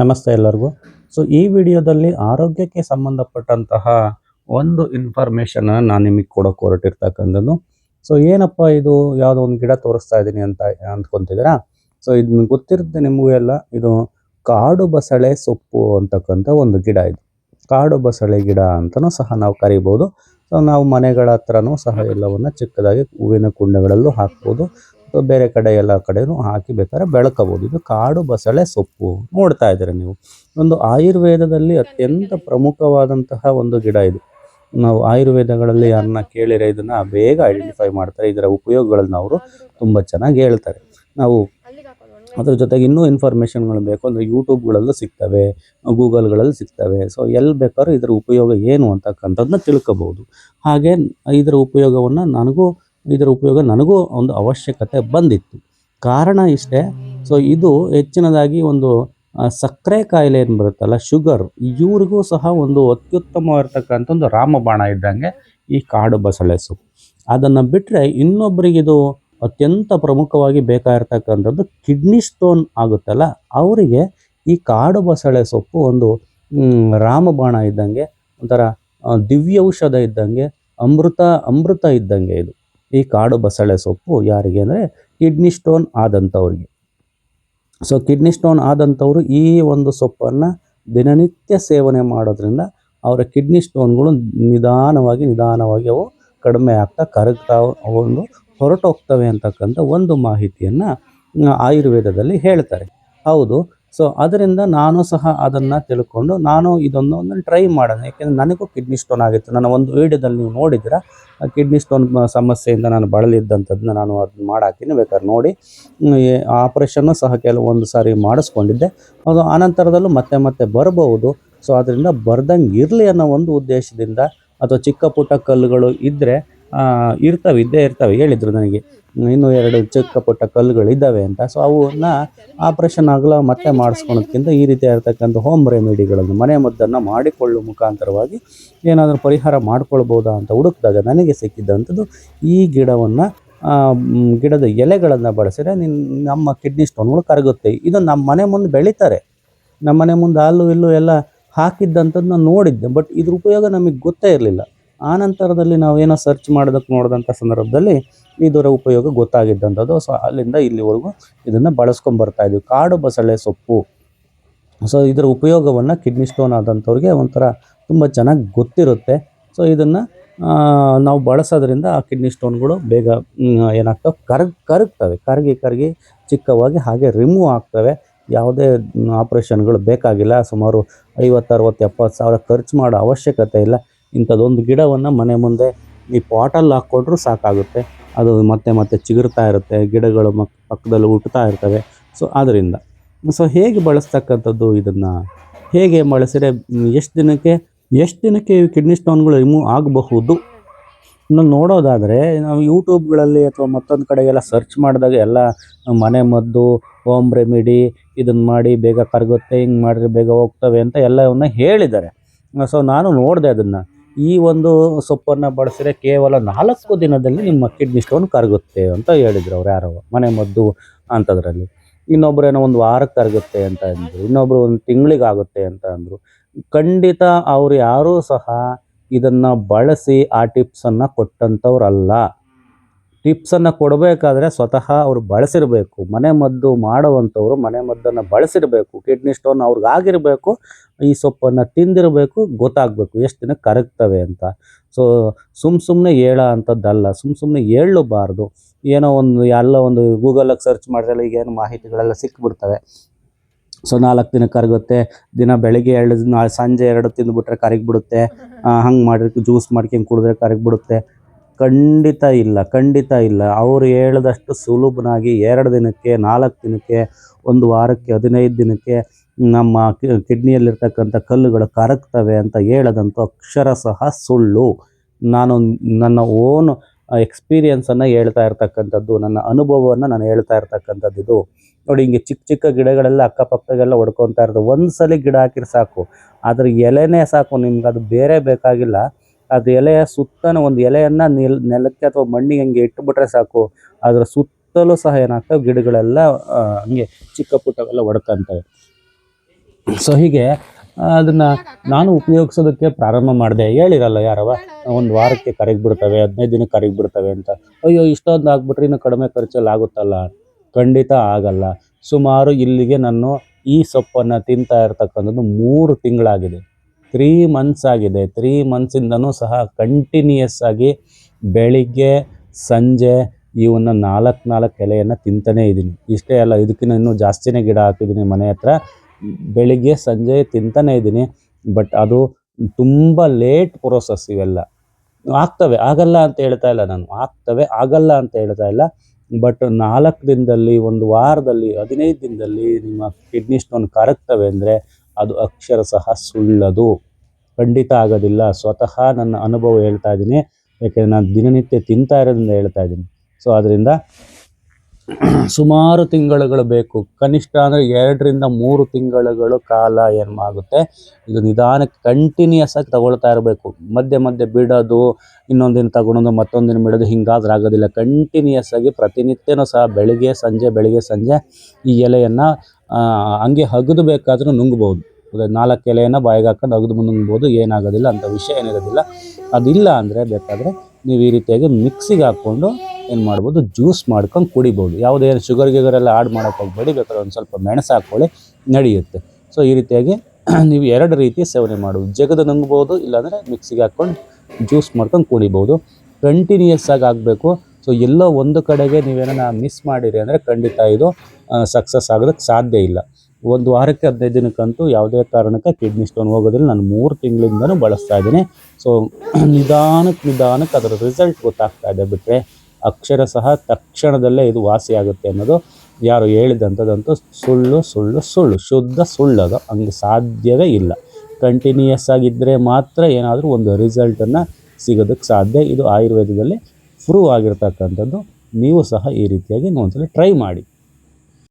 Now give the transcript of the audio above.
ನಮಸ್ತೆ ಎಲ್ಲರಿಗೂ. ಸೊ ಈ ವಿಡಿಯೋದಲ್ಲಿ ಆರೋಗ್ಯಕ್ಕೆ ಸಂಬಂಧಪಟ್ಟಂತಹ ಒಂದು ಇನ್ಫಾರ್ಮೇಷನ್ ನಾನು ನಿಮಗೆ ಕೊಡೋಕೆ ಹೊರಟಿರ್ತಕ್ಕಂಥದ್ದು. ಸೊ ಏನಪ್ಪ ಇದು? ಯಾವುದೋ ಒಂದು ಗಿಡ ತೋರಿಸ್ತಾ ಇದ್ದೀನಿ ಅಂತ ಅಂದ್ಕೊತಿದ್ದೀರಾ? ಸೊ ಇದನ್ನ ಗೊತ್ತಿರುತ್ತೆ ನಿಮಗೂ ಎಲ್ಲ. ಇದು ಕಾಡು ಬಸಳೆ ಸೊಪ್ಪು ಅಂತಕ್ಕಂಥ ಒಂದು ಗಿಡ ಇದು. ಕಾಡು ಬಸಳೆ ಗಿಡ ಅಂತಲೂ ಸಹ ನಾವು ಕರಿಬೋದು. ಸೊ ನಾವು ಮನೆಗಳ ಹತ್ರನೂ ಸಹ ಎಲ್ಲವನ್ನು ಚಿಕ್ಕದಾಗಿ ಹೂವಿನ ಕುಂಡಗಳಲ್ಲೂ ಹಾಕ್ಬೋದು. ಬೇರೆ ಕಡೆ ಎಲ್ಲ ಕಡೆನೂ ಹಾಕಿ ಬೇಕಾದ್ರೆ ಬೆಳ್ಕೋಬೋದು ಇದು ಕಾಡು ಬಸಳೆ ಸೊಪ್ಪು ನೋಡ್ತಾ ಇದ್ದೀರಾ ನೀವು? ಒಂದು ಆಯುರ್ವೇದದಲ್ಲಿ ಅತ್ಯಂತ ಪ್ರಮುಖವಾದಂತಹ ಒಂದು ಗಿಡ ಇದು. ನಾವು ಆಯುರ್ವೇದಗಳಲ್ಲಿ ಯಾರನ್ನ ಕೇಳಿರೋ ಇದನ್ನ ಬೇಗ ಐಡೆಂಟಿಫೈ ಮಾಡ್ತಾರೆ. ಇದರ ಉಪಯೋಗಗಳನ್ನ ಅವರು ತುಂಬ ಚೆನ್ನಾಗಿ ಹೇಳ್ತಾರೆ. ನಾವು ಅದ್ರ ಜೊತೆಗೆ ಇನ್ನೂ ಇನ್ಫಾರ್ಮೇಷನ್ಗಳು ಬೇಕು ಅಂದರೆ ಯೂಟ್ಯೂಬ್ಗಳಲ್ಲೂ ಸಿಗ್ತವೆ, ಗೂಗಲ್ಗಳಲ್ಲಿ ಸಿಗ್ತವೆ. ಸೊ ಎಲ್ಲಿ ಬೇಕಾದ್ರೂ ಇದರ ಉಪಯೋಗ ಏನು ಅಂತಕ್ಕಂಥದ್ದನ್ನ ತಿಳ್ಕೊಬೋದು ಹಾಗೆ ಇದರ ಉಪಯೋಗವನ್ನು ನನಗೂ ಇದರ ಉಪಯೋಗ ನನಗೂ ಒಂದು ಅವಶ್ಯಕತೆ ಬಂದಿತ್ತು. ಕಾರಣ ಇಷ್ಟೇ ಸೊ ಇದು ಹೆಚ್ಚಿನದಾಗಿ ಒಂದು ಸಕ್ಕರೆ ಕಾಯಿಲೆ ಏನು ಬರುತ್ತಲ್ಲ ಶುಗರ್ ಇವ್ರಿಗೂ ಸಹ ಒಂದು ಅತ್ಯುತ್ತಮವಾಗಿರ್ತಕ್ಕಂಥ ಒಂದು ರಾಮಬಾಣ ಇದ್ದಂಗೆ ಈ ಕಾಡು ಬಸಳೆ ಸೊಪ್ಪು. ಅದನ್ನು ಬಿಟ್ಟರೆ ಇನ್ನೊಬ್ಬರಿಗಿದು ಅತ್ಯಂತ ಪ್ರಮುಖವಾಗಿ ಬೇಕಾಗಿರ್ತಕ್ಕಂಥದ್ದು ಕಿಡ್ನಿ ಸ್ಟೋನ್ ಆಗುತ್ತಲ್ಲ, ಅವರಿಗೆ ಈ ಕಾಡು ಬಸಳೆ ಸೊಪ್ಪು ಒಂದು ರಾಮಬಾಣ ಇದ್ದಂಗೆ ಒಂಥರ ದಿವ್ಯೌಷಧ ಇದ್ದಂಗೆ, ಅಮೃತ ಅಮೃತ ಇದ್ದಂಗೆ ಇದು. ಈ ಕಾಡು ಬಸಳೆ ಸೊಪ್ಪು ಯಾರಿಗೆ ಅಂದರೆ ಕಿಡ್ನಿ ಸ್ಟೋನ್ ಆದಂಥವ್ರಿಗೆ. ಸೊ ಕಿಡ್ನಿ ಸ್ಟೋನ್ ಆದಂಥವರು ಈ ಒಂದು ಸೊಪ್ಪನ್ನು ದಿನನಿತ್ಯ ಸೇವನೆ ಮಾಡೋದ್ರಿಂದ ಅವರ ಕಿಡ್ನಿ ಸ್ಟೋನ್ಗಳು ನಿಧಾನವಾಗಿ ನಿಧಾನವಾಗಿ ಅವು ಕಡಿಮೆ ಆಗ್ತಾ ಕರಗ್ತಾ ಒಂದು ಹೊರಟೋಗ್ತವೆ ಅಂತಕ್ಕಂಥ ಒಂದು ಮಾಹಿತಿಯನ್ನು ಆಯುರ್ವೇದದಲ್ಲಿ ಹೇಳ್ತಾರೆ. ಹೌದು ಸೊ ಅದರಿಂದ ನಾನು ಸಹ ಅದನ್ನು ತಿಳ್ಕೊಂಡು ನಾನು ಇದೊಂದು ಒಂದು ಟ್ರೈ ಮಾಡೋಣ. ಯಾಕೆಂದರೆ ನನಗೂ ಕಿಡ್ನಿ ಸ್ಟೋನ್ ಆಗಿತ್ತು. ನನ್ನ ಒಂದು ವೀಡಿಯೋದಲ್ಲಿ ನೀವು ನೋಡಿದ್ರೆ ಕಿಡ್ನಿ ಸ್ಟೋನ್ ಸಮಸ್ಯೆಯಿಂದ ನಾನು ಬಳಲಿದ್ದಂಥದ್ದನ್ನ ನಾನು ಅದನ್ನ ಮಾಡಾಕಿನಿ ಬೇಕಾದ್ರೆ ನೋಡಿ ಆಪ್ರೇಷನ್ನು ಸಹ ಕೆಲವೊಂದು ಸಾರಿ ಮಾಡಿಸ್ಕೊಂಡಿದ್ದೆ. ಅದು ಆನಂತರದಲ್ಲೂ ಮತ್ತೆ ಮತ್ತೆ ಬರಬಹುದು. ಸೊ ಅದರಿಂದ ಬರ್ದಂಗೆ ಇರಲಿ ಅನ್ನೋ ಒಂದು ಉದ್ದೇಶದಿಂದ ಅಥವಾ ಚಿಕ್ಕ ಪುಟ್ಟ ಕಲ್ಲುಗಳು ಇದ್ದರೆ ಇರ್ತವೆ, ಇದ್ದೇ ಇರ್ತವೆ, ಹೇಳಿದರು ನನಗೆ. ಇನ್ನೂ ಎರಡು ಚಿಕ್ಕ ಪುಟ್ಟ ಕಲ್ಲುಗಳು ಇದ್ದಾವೆ ಅಂತ. ಸೊ ಅವನ್ನ ಆಪ್ರೇಷನ್ ಆಗಲ ಮತ್ತೆ ಮಾಡಿಸ್ಕೊಳೋದ್ಕಿಂತ ಈ ರೀತಿ ಇರತಕ್ಕಂಥ ಹೋಮ್ ರೆಮಿಡಿಗಳನ್ನು ಮನೆ ಮದ್ದನ್ನು ಮಾಡಿಕೊಳ್ಳುವ ಮುಖಾಂತರವಾಗಿ ಏನಾದರೂ ಪರಿಹಾರ ಮಾಡಿಕೊಳ್ಬೋದಾ ಅಂತ ಹುಡುಕಿದಾಗ ನನಗೆ ಸಿಕ್ಕಿದ್ದಂಥದ್ದು ಈ ಗಿಡವನ್ನು ಗಿಡದ ಎಲೆಗಳನ್ನು ಬಳಸಿದರೆ ನಿನ್ನ ನಮ್ಮ ಕಿಡ್ನಿ ಸ್ಟೋನ್ಗಳು ಕರಗುತ್ತೆ. ಇದು ನಮ್ಮ ಮನೆ ಮುಂದೆ ಬೆಳೀತಾರೆ. ನಮ್ಮ ಮನೆ ಮುಂದೆ ಅಲ್ಲೂ ಇಲ್ಲೂ ಎಲ್ಲ ಹಾಕಿದ್ದಂಥದ್ದು ನಾನು ನೋಡಿದ್ದೆ ಬಟ್ ಇದ್ರ ಉಪಯೋಗ ನಮಗೆ ಗೊತ್ತೇ ಇರಲಿಲ್ಲ. ಆ ನಂತರದಲ್ಲಿ ನಾವು ಏನೋ ಸರ್ಚ್ ಮಾಡೋದಕ್ಕೆ ನೋಡಿದಂಥ ಸಂದರ್ಭದಲ್ಲಿ ಇದರ ಉಪಯೋಗ ಗೊತ್ತಾಗಿದ್ದಂಥದ್ದು. ಸೊ ಅಲ್ಲಿಂದ ಇಲ್ಲಿವರೆಗೂ ಇದನ್ನು ಬಳಸ್ಕೊಂಡು ಬರ್ತಾ ಇದ್ವಿ. ಕಾಡು ಬಸಳೆ ಸೊಪ್ಪು. ಸೊ ಇದರ ಉಪಯೋಗವನ್ನು ಕಿಡ್ನಿ ಸ್ಟೋನ್ ಆದಂಥವ್ರಿಗೆ ಒಂಥರ ತುಂಬ ಚೆನ್ನಾಗಿ ಗೊತ್ತಿರುತ್ತೆ. ಸೊ ಇದನ್ನು ನಾವು ಬಳಸೋದ್ರಿಂದ ಆ ಕಿಡ್ನಿ ಸ್ಟೋನ್ಗಳು ಬೇಗ ಏನಾಗ್ತವೆ? ಕರಗ್ ಕರಗ್ತವೆ. ಕರಗಿ ಕರಗಿ ಚಿಕ್ಕವಾಗಿ ಹಾಗೆ ರಿಮೂವ್ ಆಗ್ತವೆ. ಯಾವುದೇ ಆಪ್ರೇಷನ್ಗಳು ಬೇಕಾಗಿಲ್ಲ. ಸುಮಾರು ಐವತ್ತು, ಅರವತ್ತು, ಎಪ್ಪತ್ತು ಸಾವಿರ ಖರ್ಚು ಮಾಡೋ ಅವಶ್ಯಕತೆ ಇಲ್ಲ. ಇಂಥದ್ದೊಂದು ಗಿಡವನ್ನು ಮನೆ ಮುಂದೆ ಈ ಪಾಟಲ್ಲಿ ಹಾಕ್ಕೊಂಡ್ರೂ ಸಾಕಾಗುತ್ತೆ. ಅದು ಮತ್ತೆ ಮತ್ತೆ ಚಿಗುರ್ತಾ ಇರುತ್ತೆ, ಗಿಡಗಳು ಮಕ್, ಪಕ್ಕದಲ್ಲಿ ಹುಟ್ಟುತ್ತಾ ಇರ್ತವೆ. ಸೊ ಆದ್ದರಿಂದ ಸೊ ಹೇಗೆ ಬಳಸ್ತಕ್ಕಂಥದ್ದು ಇದನ್ನು? ಹೇಗೆ ಬಳಸಿದ್ರೆ ಎಷ್ಟು ದಿನಕ್ಕೆ ಎಷ್ಟು ದಿನಕ್ಕೆ ಕಿಡ್ನಿ ಸ್ಟೋನ್ಗಳು ರಿಮೂವ್ ಆಗಬಹುದು? ಇನ್ನು ನೋಡೋದಾದರೆ, ನಾವು ಯೂಟ್ಯೂಬ್ಗಳಲ್ಲಿ ಅಥವಾ ಮತ್ತೊಂದು ಕಡೆಗೆಲ್ಲ ಸರ್ಚ್ ಮಾಡಿದಾಗ ಎಲ್ಲ ಮನೆ ಮದ್ದು ಹೋಮ್ ರೆಮಿಡಿ ಇದನ್ನು ಮಾಡಿ ಬೇಗ ಕರಗುತ್ತೆ, ಹಿಂಗೆ ಮಾಡಿದ್ರೆ ಬೇಗ ಹೋಗ್ತವೆ ಅಂತ ಎಲ್ಲವನ್ನ ಹೇಳಿದ್ದಾರೆ. ಸೊ ನಾನು ನೋಡಿದೆ ಅದನ್ನು. ಈ ಒಂದು ಸೊಪ್ಪನ್ನು ಬಳಸಿದ್ರೆ ಕೇವಲ ನಾಲ್ಕು ದಿನದಲ್ಲಿ ನಿಮ್ಮ ಕಿಡ್ನಿ ಸ್ಟೋನ್ ಕರಗುತ್ತೆ ಅಂತ ಹೇಳಿದ್ರು ಅವ್ರು ಯಾರೋ, ಮನೆ ಮದ್ದು ಅಂಥದ್ರಲ್ಲಿ. ಇನ್ನೊಬ್ರು ಏನೋ ಒಂದು ವಾರಕ್ಕೆ ಕರಗುತ್ತೆ ಅಂತ ಅಂದರು ಇನ್ನೊಬ್ಬರು ಒಂದು ತಿಂಗಳಿಗಾಗುತ್ತೆ ಅಂತ ಅಂದರು. ಖಂಡಿತ ಅವ್ರು ಯಾರೂ ಸಹ ಇದನ್ನು ಬಳಸಿ ಆ ಟಿಪ್ಸನ್ನು ಕೊಟ್ಟಂಥವ್ರಲ್ಲ. ಟಿಪ್ಸನ್ನು ಕೊಡಬೇಕಾದ್ರೆ ಸ್ವತಃ ಅವರು ಬಳಸಿರಬೇಕು. ಮನೆ ಮದ್ದು ಮಾಡುವಂಥವ್ರು ಮನೆ ಮದ್ದನ್ನು ಬಳಸಿರಬೇಕು. ಕಿಡ್ನಿ ಸ್ಟೋನ್ ಅವ್ರಿಗಾಗಿರಬೇಕು, ಈ ಸೊಪ್ಪನ್ನು ತಿಂದಿರಬೇಕು, ಗೊತ್ತಾಗಬೇಕು ಎಷ್ಟು ದಿನ ಕರಗ್ತವೆ ಅಂತ. ಸೊ ಸುಮ್ಮ ಸುಮ್ಮನೆ ಹೇಳ ಅಂಥದ್ದಲ್ಲ ಸುಮ್ಮ ಸುಮ್ಮನೆ ಹೇಳಬಾರ್ದು. ಏನೋ ಒಂದು, ಎಲ್ಲ ಒಂದು ಗೂಗಲಾಗಿ ಸರ್ಚ್ ಮಾಡಿದ್ರೆ ಈಗ ಏನು ಮಾಹಿತಿಗಳೆಲ್ಲ ಸಿಕ್ಬಿಡ್ತವೆ. ಸೊ ನಾಲ್ಕು ದಿನ ಕರಗುತ್ತೆ, ದಿನ ಬೆಳಿಗ್ಗೆ ಎರಡು, ನಾಳೆ ಸಂಜೆ ಎರಡು ತಿಂದುಬಿಟ್ರೆ ಕರಗಿಬಿಡುತ್ತೆ. ಹಂಗೆ ಮಾಡಿ ಜ್ಯೂಸ್ ಮಾಡ್ಕೊಂಡು ಕುಡಿದ್ರೆ ಕರಗಿಬಿಡುತ್ತೆ. ಖಂಡಿತ ಇಲ್ಲ ಖಂಡಿತ ಇಲ್ಲ. ಅವರು ಹೇಳಿದಷ್ಟು ಸುಲಭನಾಗಿ ಎರಡು ದಿನಕ್ಕೆ, ನಾಲ್ಕು ದಿನಕ್ಕೆ, ಒಂದು ವಾರಕ್ಕೆ, ಹದಿನೈದು ದಿನಕ್ಕೆ ನಮ್ಮ ಕಿಡ್ನಿಯಲ್ಲಿರ್ತಕ್ಕಂಥ ಕಲ್ಲುಗಳು ಕರಗ್ತವೆ ಅಂತ ಹೇಳದಂತೂ ಅಕ್ಷರ ಸಹ ಸುಳ್ಳು. ನಾನು ನನ್ನ ಓನ್ ಎಕ್ಸ್ಪೀರಿಯನ್ಸನ್ನು ಹೇಳ್ತಾ ಇರ್ತಕ್ಕಂಥದ್ದು, ನನ್ನ ಅನುಭವವನ್ನು ನಾನು ಹೇಳ್ತಾ ಇರ್ತಕ್ಕಂಥದ್ದು ಇದು. ನೋಡಿ, ಹಿಂಗೆ ಚಿಕ್ಕ ಚಿಕ್ಕ ಗಿಡಗಳೆಲ್ಲ ಅಕ್ಕಪಕ್ಕಗೆಲ್ಲ ಹೊಡ್ಕೊತಾ ಇರ್ತವೆ ಒಂದು ಸಲ ಗಿಡ ಹಾಕಿರೆ ಸಾಕು ಅದ್ರ ಎಲೆನೇ ಸಾಕು, ನಿಮ್ಗೆ ಅದು ಬೇರೆ ಬೇಕಾಗಿಲ್ಲ. ಅದು ಎಲೆಯ ಸುತ್ತನ ಒಂದು ಎಲೆಯನ್ನ ನೆಲ್, ನೆಲಕ್ಕೆ ಅಥವಾ ಮಣ್ಣಿಗೆ ಹಂಗೆ ಇಟ್ಬಿಟ್ರೆ ಸಾಕು. ಅದರ ಸುತ್ತಲೂ ಸಹ ಏನಾಗ್ತವೆ? ಗಿಡಗಳೆಲ್ಲ ಹಂಗೆ ಚಿಕ್ಕ ಪುಟ್ಟವೆಲ್ಲ ಒಡ್ಕಂತವೆ ಸೊ ಹೀಗೆ ಅದನ್ನು ನಾನು ಉಪಯೋಗಿಸೋದಕ್ಕೆ ಪ್ರಾರಂಭ ಮಾಡಿದೆ. ಹೇಳಿರಲ್ಲ ಯಾರವ? ಒಂದು ವಾರಕ್ಕೆ ಕರಗಿ ಬಿಡ್ತವೆ, ಹದಿನೈದು ದಿನಕ್ಕೆ ಕರಗಿ ಬಿಡ್ತವೆ ಅಂತ. ಅಯ್ಯೋ, ಇಷ್ಟೊಂದು ಆಗ್ಬಿಟ್ರೆ ಇನ್ನು ಕಡಿಮೆ ಖರ್ಚಲ್ಲಿ ಆಗುತ್ತಲ್ಲ? ಖಂಡಿತ ಆಗಲ್ಲ. ಸುಮಾರು ಇಲ್ಲಿಗೆ ನಾನು ಈ ಸೊಪ್ಪನ್ನು ತಿಂತಾ ಇರ್ತಕ್ಕಂಥದ್ದು ಮೂರು ತಿಂಗಳಾಗಿದೆ. ತ್ರೀ ಮಂತ್ಸ್ ಆಗಿದೆ. ತ್ರೀ ಮಂತ್ಸಿಂದನೂ ಸಹ ಕಂಟಿನ್ಯೂಯಸ್ ಆಗಿ ಬೆಳಿಗ್ಗೆ, ಸಂಜೆ ಇವನ್ನ ನಾಲ್ಕು ನಾಲ್ಕು ಎಲೆಯನ್ನು ತಿಂತಾನೇ ಇದ್ದೀನಿ. ಇಷ್ಟೇ ಅಲ್ಲ ಇದಕ್ಕಿಂತ ಇನ್ನೂ ಜಾಸ್ತಿನೇ ಗಿಡ ಹಾಕಿದ್ದೀನಿ ಮನೆ ಹತ್ರ. ಬೆಳಿಗ್ಗೆ, ಸಂಜೆ ತಿಂತಾನೇ ಇದ್ದೀನಿ. ಬಟ್ ಅದು ತುಂಬ ಲೇಟ್ ಪ್ರೋಸೆಸ್ ಇವೆಲ್ಲ. ಆಗ್ತವೆ, ಆಗಲ್ಲ ಅಂತ ಹೇಳ್ತಾ ಇಲ್ಲ ನಾನು. ಆಗ್ತವೆ, ಆಗಲ್ಲ ಅಂತ ಹೇಳ್ತಾ ಇಲ್ಲ. ಬಟ್ ನಾಲ್ಕು ದಿನದಲ್ಲಿ, ಒಂದು ವಾರದಲ್ಲಿ, ಹದಿನೈದು ದಿನದಲ್ಲಿ ನಿಮ್ಮ ಕಿಡ್ನಿ ಸ್ಟೋನ್ ಕರಗ್ತವೆ ಅಂದರೆ ಅದು ಅಕ್ಷರ ಸಹ ಸುಳ್ಳದು. ಖಂಡಿತ ಆಗೋದಿಲ್ಲ. ಸ್ವತಃ ನನ್ನ ಅನುಭವ ಹೇಳ್ತಾ ಇದ್ದೀನಿ. ಯಾಕೆಂದರೆ ನಾನು ದಿನನಿತ್ಯ ತಿಂತಾ ಇರೋದ್ರಿಂದ ಹೇಳ್ತಾ ಇದ್ದೀನಿ. ಸೊ ಅದರಿಂದ ಸುಮಾರು ತಿಂಗಳುಗಳು ಬೇಕು. ಕನಿಷ್ಠ ಅಂದರೆ ಎರಡರಿಂದ ಮೂರು ತಿಂಗಳುಗಳು ಕಾಲ ಏನಾಗುತ್ತೆ ಇದು ನಿಧಾನಕ್ಕೆ ಕಂಟಿನ್ಯೂಸ್ ಆಗಿ ತಗೊಳ್ತಾ ಇರಬೇಕು. ಮಧ್ಯೆ ಮಧ್ಯೆ ಬಿಡೋದು ಇನ್ನೊಂದಿನ ದಿನ ತಗೊಳೋದು ಮತ್ತೊಂದು ದಿನ ಬಿಡೋದು ಹಿಂಗಾದ್ರೆ ಆಗೋದಿಲ್ಲ. ಕಂಟಿನ್ಯೂಸ್ ಆಗಿ ಪ್ರತಿನಿತ್ಯನೂ ಸಹ ಬೆಳಿಗ್ಗೆ ಸಂಜೆ ಬೆಳಿಗ್ಗೆ ಸಂಜೆ ಈ ಎಲೆಯನ್ನು ಹಂಗೆ ಹಗಿದು ಬೇಕಾದರೂ ನುಂಗ್ಬೋದು. ನಾಲ್ಕು ಎಲೆಯನ್ನು ಬಾಯಿಗೆ ಹಾಕೊಂಡು ಅಗದು ನುಂಗ್ಬೋದು. ಏನಾಗೋದಿಲ್ಲ, ಅಂಥ ವಿಷಯ ಏನಿರೋದಿಲ್ಲ. ಅದಿಲ್ಲ ಅಂದರೆ ಬೇಕಾದರೆ ನೀವು ಈ ರೀತಿಯಾಗಿ ಮಿಕ್ಸಿಗೆ ಹಾಕ್ಕೊಂಡು ಏನು ಮಾಡ್ಬೋದು? ಜ್ಯೂಸ್ ಮಾಡ್ಕೊಂಡು ಕುಡಿಬೋದು. ಯಾವುದೇ ಶುಗರ್ ಗಿಗರ್ ಎಲ್ಲ ಆಡ್ ಮಾಡೋಕೆ ಹೋಗಬೇಡಿ ಬೇಕಾದ್ರೆ ಒಂದು ಸ್ವಲ್ಪ ಮೆಣಸು ಹಾಕ್ಕೊಳ್ಳಿ, ನಡೆಯುತ್ತೆ. ಸೊ ಈ ರೀತಿಯಾಗಿ ನೀವು ಎರಡು ರೀತಿ ಸೇವನೆ ಮಾಡ್ಬೋದು. ಜಗದು ನುಂಗ್ಬೋದು, ಇಲ್ಲಾಂದರೆ ಮಿಕ್ಸಿಗೆ ಹಾಕ್ಕೊಂಡು ಜ್ಯೂಸ್ ಮಾಡ್ಕೊಂಡು ಕುಡಿಬೋದು. ಕಂಟಿನ್ಯೂಯಸ್ ಆಗಿ ಆಗಬೇಕು. ಸೊ ಎಲ್ಲೋ ಒಂದು ಕಡೆಗೆ ನೀವೇನ ಮಿಸ್ ಮಾಡಿರಿ ಅಂದರೆ ಖಂಡಿತ ಇದು ಸಕ್ಸಸ್ ಆಗೋದಕ್ಕೆ ಸಾಧ್ಯ ಇಲ್ಲ. ಒಂದು ವಾರಕ್ಕೆ ಹದಿನೈದು ದಿನಕ್ಕಂತೂ ಯಾವುದೇ ಕಾರಣಕ್ಕೆ ಕಿಡ್ನಿ ಸ್ಟೋನ್ ಹೋಗೋದಿಲ್ಲ. ನಾನು ಮೂರು ತಿಂಗಳಿಂದನೂ ಬಳಸ್ತಾ ಇದ್ದೀನಿ. ಸೊ ನಿಧಾನಕ್ಕೆ ನಿಧಾನಕ್ಕೆ ಅದರ ರಿಸಲ್ಟ್ ಗೊತ್ತಾಗ್ತಾ ಇದೆ ಬಿಟ್ಟರೆ ಅಕ್ಷರಶಃ ತಕ್ಷಣದಲ್ಲೇ ಇದು ವಾಸಿಯಾಗುತ್ತೆ ಅನ್ನೋದು ಯಾರು ಹೇಳಿದಂಥದ್ದಂತೂ ಸುಳ್ಳು ಸುಳ್ಳು ಸುಳ್ಳು, ಶುದ್ಧ ಸುಳ್ಳದು ಹಂಗೆ ಸಾಧ್ಯವೇ ಇಲ್ಲ. ಕಂಟಿನ್ಯೂಯಸ್ ಆಗಿದ್ದರೆ ಮಾತ್ರ ಏನಾದರೂ ಒಂದು ರಿಸಲ್ಟನ್ನು ಸಿಗೋದಕ್ಕೆ ಸಾಧ್ಯ. ಇದು ಆಯುರ್ವೇದದಲ್ಲಿ ಪ್ರೂವ್ ಆಗಿರ್ತಕ್ಕಂಥದ್ದು. ನೀವು ಸಹ ಈ ರೀತಿಯಾಗಿ ಒಂದ್ಸಲ ಟ್ರೈ ಮಾಡಿ.